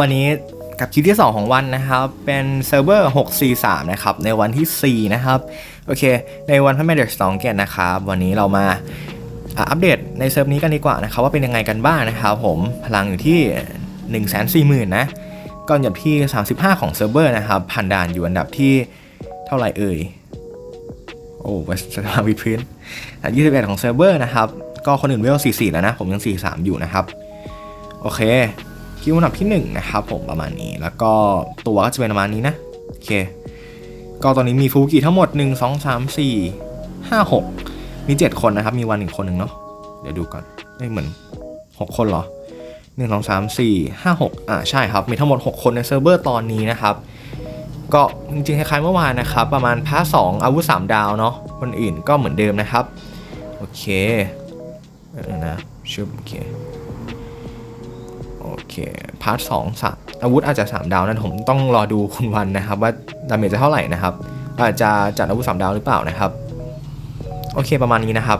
วันนี้กับคลิปที่ 2 ของวันนะครับ เป็นเซิร์ฟเวอร์ 643 นะครับ ในวันที่ 4 นะครับ โอเค ในวันพระแม่เด็กสองเกตนะครับ วันนี้เรามาอัปเดตในเซิร์ฟนี้กันดีกว่านะครับ ว่าเป็นยังไงกันบ้างนะครับผมพลังอยู่ที่ 1 4 0 0 0 0 นะก็อันดับที่ 35 ของเซิร์ฟเวอร์นะครับพันด่านอยู่อันดับที่เท่าไหร่เอ่ย โอ้วัสดาวิพื้นอันดับ21 ของเซิร์ฟเวอร์นะครับ ก็คนอื่นเวล44 แล้วนะ ผมยัง 43 อยู่นะครับ โอเค คิวอันดับที่1นะครับผมประมาณนี้ แล้วก็ตัวก็จะเป็นประมาณนี้นะ โอเค ก็ตอนนี้มีฟูกิทั้งหมด 1 2 3 4 5 6 มี 7 คนนะครับ มีวันอีกคนหนึ่งเนาะ เดี๋ยวดูก่อนไม่เหมือน 6 คนเหรอ 1 2 3 4 5 6 อ่าใช่ครับ มีทั้งหมด 6 คนในเซิร์ฟเวอร์ตอนนี้นะครับก็จริงๆคล้ายๆเมื่อวานนะครับ ประมาณพาร์ทสองอาวุธ 3 ดาวเนาะคนอื่นก็เหมือนเดิมนะครับ โอเคเออนะชุบโอเค โอเคพาร์ทสองสามอาวุธอาจจะ 3 ดาวนั้นผมต้องรอดูคุณวันนะครับ ว่าดาเมจจะเท่าไหร่นะครับอาจจะจัดอาวุธ3ดาวหรือเปล่านะครับโอเคประมาณนี้นะครับ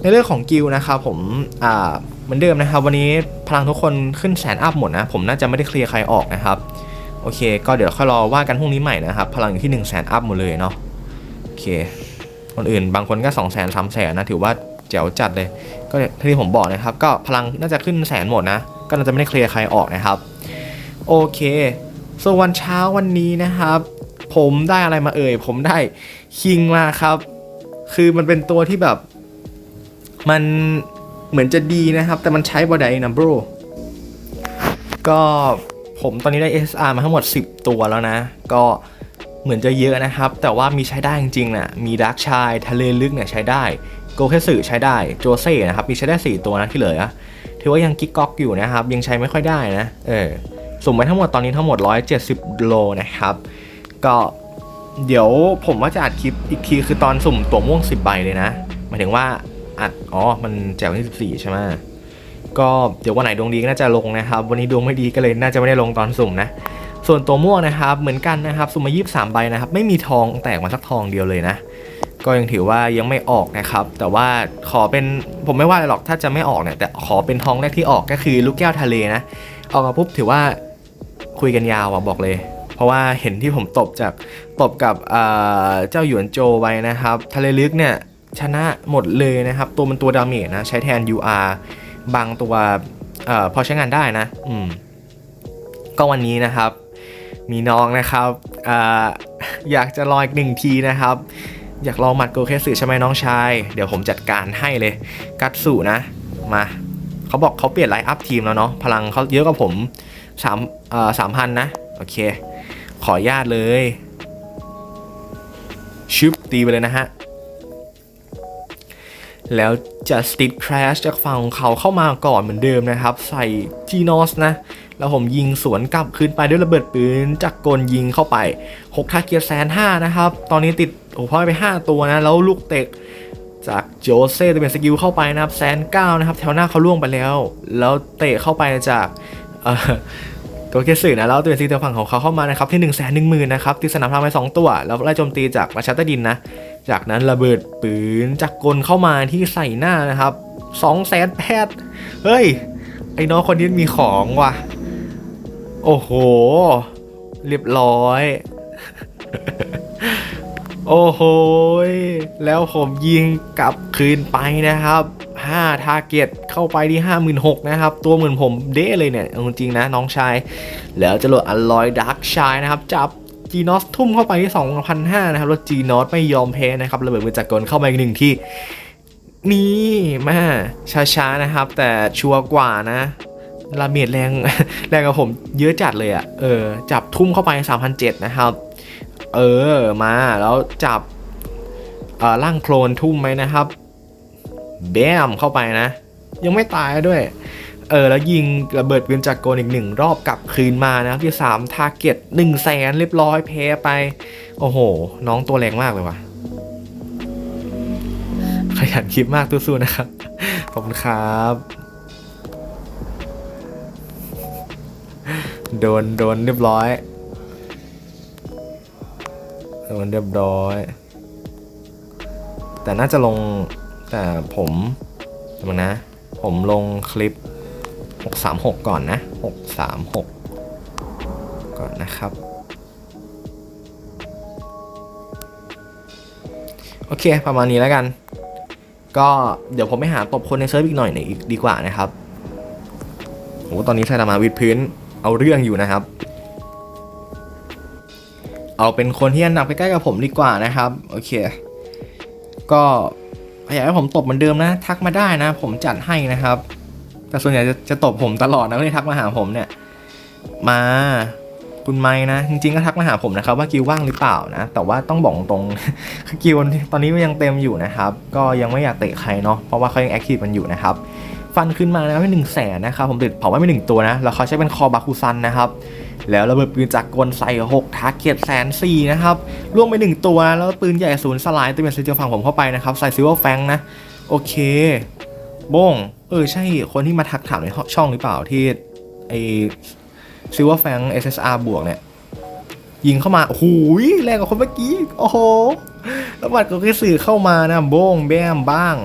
ในเรื่องของกิลนะครับผมอ่าเหมือนเดิมนะครับ วันนี้พลังทุกคนขึ้นแสนอัพหมดนะ ผมน่าจะไม่ได้เคลียร์ใครออกนะครับโอเค ก็เดี๋ยวค่อยรอว่ากันพรุ่งนี้ใหม่นะครับ พลังอยู่ที่1 0 0 0 0แสนอัพหมดเลยเนาะโอเค คนอื่นบางคนก็2 0 0 0 0 0 3 0 0 0 0นะถือว่าแจ๋วจัดเลย ก็ที่ผมบอกนะครับ ก็พลังน่าจะขึ้นแสนหมดนะ ก็น่าจะไม่ได้เคลียร์ใครออกนะครับ โอเค ส่วนวันเช้าวันนี้นะครับ ผมได้อะไรมาเอ่ย ผมได้คิงมาครับ คือมันเป็นตัวที่แบบ มันเหมือนจะดีนะครับ แต่มันใช้บอดไดนะบรก็ผมตอนนี้ได้ SR มาทั้งหมด 10 ตัวแล้วนะ ก็เหมือนจะเยอะนะครับ แต่ว่ามีใช้ได้จริงๆนะมีดักชาย ทะเลลึกเนี่ยใช้ได้ โกเคสึใช้ได้โจเซ่นะครับมีใช้ได้ 4 ตัวนะที่เหลือถือว่ายังกิ๊กก๊อกอยู่นะครับ ยังใช้ไม่ค่อยได้นะเออสุ่มไปทั้งหมดตอนนี้ทั้งหมด 170 โลนะครับ ก็เดี๋ยวผมว่าจะอัดคลิปอีกทีคือตอนสุ่มตัวม่วง 10 ใบเลยนะหมายถึงว่าอัดอ๋อมันแจกวันที่14 ใช่ไหมก็เดี๋ยววันไหนดวงดีก็น่าจะลงนะครับ วันนี้ดวงไม่ดีก็เลยน่าจะไม่ได้ลงตอนสุ่มนะส่วนตัวม่วงนะครับเหมือนกันนะครับสุ่มมา 23 ใบนะครับ ไม่มีทองแตกมาสักทองเดียวเลยนะ ก็ยังถือว่ายังไม่ออกนะครับ แต่ว่าขอเป็นผมไม่ว่าอะไรหรอกถ้าจะไม่ออกเนี่ยแต่ขอเป็นทองแรกที่ออกก็คือลูกแก้วทะเลนะออกมาปุ๊บถือว่าคุยกันยาวอะบอกเลย เพราะว่าเห็นที่ผมตบจากตบกับเจ้าหยวนโจไว้นะครับ ทะเลลึกเนี่ยชนะหมดเลยนะครับ ตัวมันตัวดาเมจนะใช้แทน UR บางตัวอพอใช้งานได้นะอืมก็วันนี้นะครับ มีน้องนะครับออยากจะรออีกหนึ่งทีนะครับ อยากลองหมัดโกเคสึใช่ไหมน้องชาย เดี๋ยวผมจัดการให้เลย กัตสุนะ มา เขาบอกเขาเปลี่ยนไลน์อัพทีมแล้วเนาะ พลังเขาเยอะกว่าผมสามเอ่อสามพันนะ โอเค ขออนุญาตเลยชุบตีไปเลยนะฮะ แล้วจะสติ c คร s h จากฝั่งของเขาเข้ามาก่อนเหมือนเดิมนะครับ ใส่จีนอสนะ แล้วผมยิงสวนกลับขึ้นไปด้วยระเบิดปืนจากกลยิงเข้าไป6ทาเกียร์แสนห้านะครับ ตอนนี้ติดโอ้พ่อยไป 5 ตัวนะ แล้วลูกเตะจากโจเซ่จะเป็นสกิลเข้าไปนะครับแสนเก้านะครับแถวหน้าเขาล่วงไปแล้ว แล้วเตะเข้าไปจากเอ่อโกเกสึนะแล้วตัวเป็นซีเทลฝั่งของเขาเข้ามานะครับที่1นึ่งแสนหนึ่งหมื่นนะครับตีสนามพลังไปสองตัว แล้วไล่โจมตีจากราชาตดินนะ จากนั้นระเบิดปืนจากกลเข้ามาที่ใส่หน้านะครับ2องแสนแปดเฮ้ย ไอ้น้องคนนี้มีของว่ะ โอ้โห เรียบร้อย โอ้โห แล้วผมยิงกลับคืนไปนะครับ5ทาร์เก็ตเข้าไปที่ 56,000นะครับ ตัวเหมือนผมเด้เลยเนี่ยจริงๆนะน้องชาย แล้วจะโหลดอลลอยดักชายนะครับ จับจีนอสทุ่มเข้าไปที่ 2,500 นะครับ แล้วจีนอสไม่ยอมแพ้นะครับระเบิดมือจากกลเข้ามาอีกหนึ่งที่ นี่แม่ช้าๆนะครับ แต่ชัวร์กว่านะ ลาเมดแรงแรงกับผมเยอะจัดเลยอะ่ะ เออ จับทุ่มเข้าไป3,700นะครับ เออ มาแล้วจับอ่อร่างโคลนทุ่มไหมนะครับแบมเข้าไปนะ ยังไม่ตายด้วย เออ แล้วยิงระเบิดปืนจากโกนอีกหนึ่งรอบกลับคืนมานะครับที่3ทาร์เก็ต1 0 0 0 0แสนเรียบร้อยแพ้ไป โอ้โห น้องตัวแรงมากเลยว่ะขยันคลิปมากตู้ๆนะครับ ขอบคุณครับ โดน โดนเรียบร้อย โดนเรียบร้อย แต่น่าจะลงแต่ผมทำไมนะ ผมลงคลิป 636 ก่อนนะ 636 ก่อนนะครับ โอเค ประมาณนี้แล้วกัน ก็เดี๋ยวผมไปหาตบคนในเซิร์ฟอีกหน่อยหนึ่งดีกว่านะครับโหตอนนี้ไซตามาวิดพื้น เอาเรื่องอยู่นะครับ เอาเป็นคนที่อันดับใกล้ๆกับผมดีกว่านะครับ โอเค ก็อยากให้ผมตบเหมือนเดิมนะ ทักมาได้นะ ผมจัดให้นะครับ แต่ส่วนใหญ่จะจะตบผมตลอดนะไม่ได้ทักมาหาผมเนี่ย มาคุณไม้นะ จริงๆก็ทักมาหาผมนะครับ ว่ากิวว่างหรือเปล่านะ แต่ว่าต้องบอกตรงคือกิวตอนนี้มันยังเต็มอยู่นะครับ ก็ยังไม่อยากเตะใครเนาะเพราะว่าเขายังแอคทีฟมันอยู่นะครับ ฟันขึ้นมานะครับไม่หนึ่งแสนนะครับผมติดเผาไว้ไม่หนึ่งตัวนะ แล้วเขาใช้เป็นคอบาคุซันนะครับ แล้วระเบิดปืนจากกลใส่6ทาร์เก็ตแสนสี่นะครับล่วงไปหนึ่งตัว แล้วปืนใหญ่ศูนย์สลายตัวเป็นซีเจอฝั่งผมเข้าไปนะครับ ใส่ซิลเวอร์แฟงนะ โอเคบงเออใช่คนที่มาทักถามในช่องหรือเปล่าที่ไอซิลเวอร์แฟง SSR บวกเนี่ยยิงเข้ามาโอ้โหยแรงกว่าคนเมื่อกี้ โอ้โหแล้วบัตรก็คือสื่อเข้ามานะโบ้งแบมบ้าง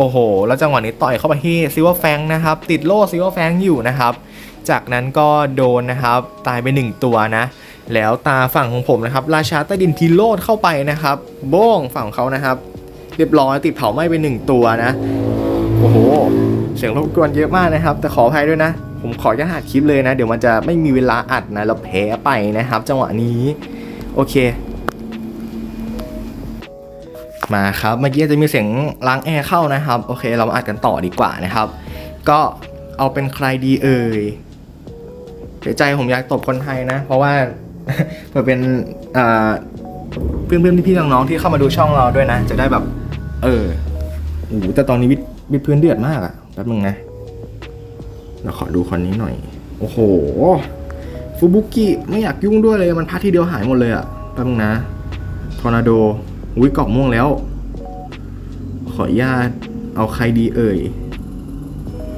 โอ้โห แล้วจังหวะนี้ต่อยเข้าไปที่ซิลเวอร์แฟงนะครับ ติดโล่ซิลเวอร์แฟงอยู่นะครับ จากนั้นก็โดนนะครับ ตายไปหนึ่งตัวนะ แล้วตาฝั่งของผมนะครับ ราชาใต้ดินพิโรธเข้าไปนะครับ โบ้งฝั่งเขานะครับ เรียบร้อยติดเผาไหม้ไปหนึ่งตัวนะ โอ้โห เสียงรบกวนเยอะมากนะครับ แต่ขออภัยด้วยนะ ผมขออนุญาตอัดคลิปเลยนะ เดี๋ยวมันจะไม่มีเวลาอัดนะเราแพ้ไปนะครับ จังหวะนี้ โอเค มาครับ เมื่อกี้จะมีเสียงล้างแอร์เข้านะครับ โอเค เรามาอัดกันต่อดีกว่านะครับ ก็เอาเป็นใครดีเอ่ยเสียใจผมอยากตบคนไทยนะ เพราะว่าเพื่อเป็นอ่าเพื่อนๆพี่ๆน้องๆที่เข้ามาดูช่องเราด้วยนะ จะได้แบบ เออโอ้โหแต่ตอนนี้วิดวิดพื้นเดือดมากอะแป๊บนึงนะเราขอดูคนนี้หน่อย โอ้โหฟูบุกิไม่อยากยุ่งด้วยเลย มันพัดทีเดียวหายหมดเลยอะแป๊บนึงนะทอร์นาโด อุ้ยเกาะม่วงแล้ว ขออนุญาตเอาใครดีเอ่ย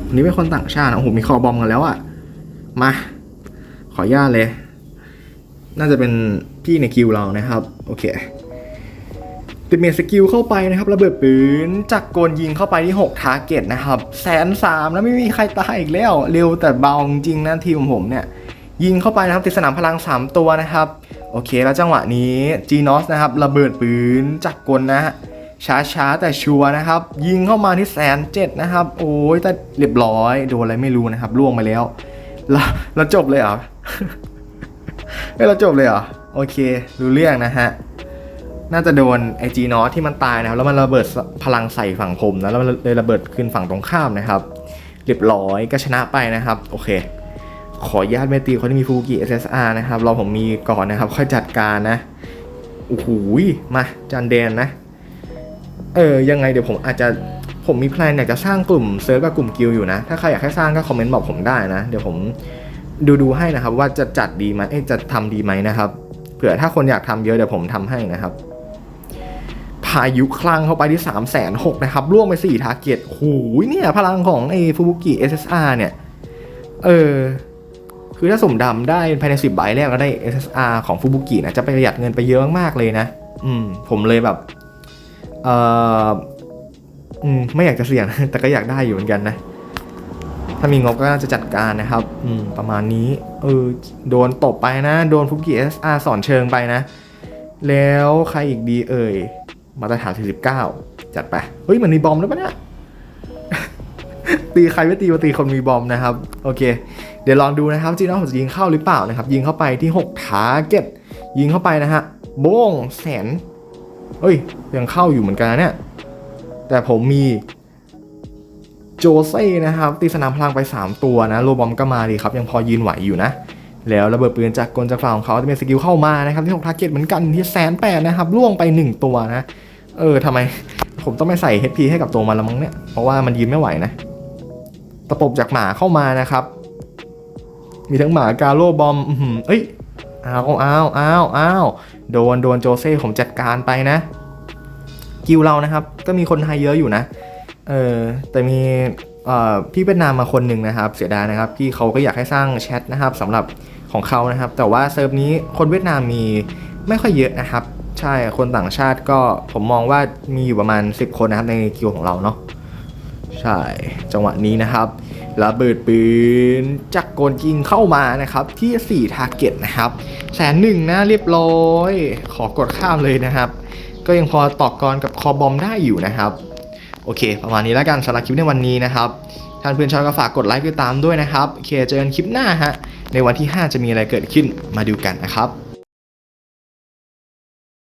คนนี้เป็นคนต่างชาตินะโอ้โหมีคอบอมกันแล้วอะมา ขออนุญาตเลย น่าจะเป็นพี่ในคิวเรานะครับ โอเคติดเมสกิลเข้าไปนะครับ ระเบิดปืนจากโกนยิงเข้าไปที่6ทาร์เก็ตนะครับแสนสามแล้วไม่มีใครตายอีกแล้ว เร็วแต่เบาจริงนะทีมของผมเนี่ย ยิงเข้าไปนะครับติดสนามพลัง 3 ตัวนะครับ โอเคแล้วจังหวะนี้จีนอสนะครับระเบิดปืนจากกลนะฮะช้าๆ แต่ชัวร์นะครับ ยิงเข้ามาที่แสนเจ็ดนะครับ โอ้ยแต่เรียบร้อยโดนอะไรไม่รู้นะครับล่วงไปแล้วแล้วแล้วจบเลยเหรอเฮ้ยเราจบเลยเหรอโอเครู้เรื่องนะฮะน่าจะโดนไอจีนอสที่มันตายนะครับแล้วมันระเบิดพลังใส่ฝั่งผมนะแล้วมันเลยระเบิดขึ้นฝั่งตรงข้ามนะครับ เรียบร้อยก็ชนะไปนะครับ โอเค ขออนุญาตไม่ตีคนที่มีฟูกิ SSR นะครับ รอผมมีก่อนนะครับ ค่อยจัดการนะโอ้โหมาจานแดนนะ เออ ยังไงเดี๋ยวผมอาจจะผมมีแพลนอยากจะสร้างกลุ่มเซิร์ฟกับกลุ่มกิลอยู่นะ ถ้าใครอยากให้สร้างก็คอมเมนต์บอกผมได้นะ เดี๋ยวผมดูดูให้นะครับ ว่าจะจัดดีไหมจะทำดีไหมนะครับ เผื่อถ้าคนอยากทำเยอะเดี๋ยวผมทำให้นะครับ พายุคลั่งเข้าไปที่3 6 0 0 0นหนะครับร่วงไป4ทาร์เก็ตโอ้ยเนี่ย พลังของไอ้ฟูบุกิ SSR เนี่ย เออ คือถ้าสุ่มดำได้ภายใน 10 ใบแรกแล้วได้ SSR ของฟูบุกินะจะประหยัดเงินไปเยอะมากๆเลยนะ อืม ผมเลยแบบ เอออืมไม่อยากจะเสี่ยง แต่ก็อยากได้อยู่เหมือนกันนะ ถ้ามีงบก็น่าจะจัดการนะครับ อืม ประมาณนี้ เออ โดนตบไปนะ โดนฟูบุกิ SSR สอนเชิงไปนะ แล้วใครอีกดีเอ่ย มาตรฐาน49 จัดไป เฮ้ย มันมีบอมแล้วปะเนี่ย ตีใครไม่ตีมาตีคนมีบอมนะครับ โอเค เดี๋ยวลองดูนะครับจีน่าผมจะยิงเข้าหรือเปล่านะครับ ยิงเข้าไปที่6ทาร์เก็ตยิงเข้าไปนะฮะโบ้งแสนเฮ้ย ยังเข้าอยู่เหมือนกันนะเนี่ยแต่ผมมีโจเซ่นะครับ ตีสนามพลังไป 3 ตัวนะโรบอมก็มาดีครับ ยังพอยืนไหวอยู่นะ แล้วระเบิดปืนจากกลจากฝั่งของเขาจะเป็นสกิลเข้ามานะครับ ที่6ทาร์เก็ตเหมือนกันที่แสนแปดนะครับล่วงไป 1 ตัวนะ เออทำไมผมต้องไม่ใส่ HP ให้กับตัวมันละมั้งเนี่ย เพราะว่ามันยืนไม่ไหวนะ ตะปบจากหมาเข้ามานะครับ มีทั้งหมากาโลบอมอื้อเอ้ยอ้าวอ้าวอ้าวอ้าวโดนโดนโจเซ่ผมจัดการไปนะ กิวเรานะครับ ก็มีคนไทยเยอะอยู่นะ เออแต่มีพี่เวียดนามมาคนหนึ่งนะครับ เสียดายนะครับพี่เขาก็อยากให้สร้างแชทนะครับสำหรับของเขานะครับ แต่ว่าเซิร์ฟนี้คนเวียดนามมีไม่ค่อยเยอะนะครับ ใช่คนต่างชาติก็ผมมองว่ามีอยู่ประมาณ 10 คนนะครับในกิวของเราเนาะ ใช่ จังหวะนี้นะครับระเบิดปืนจากโกนยิงเข้ามานะครับ ที่4ทาร์เก็ตนะครับแสนหนึ่งนะเรียบร้อย ขอกดข้ามเลยนะครับ ก็ยังพอตอกกรกับคอบอมได้อยู่นะครับ โอเค ประมาณนี้แล้วกันสำหรับคลิปในวันนี้นะครับท่านเพื่อนชอบก็ฝากกดไลค์กดตามด้วยนะครับ เคเจอกันคลิปหน้าฮะในวันที่ 5 จะมีอะไรเกิดขึ้นมาดูกันนะครับ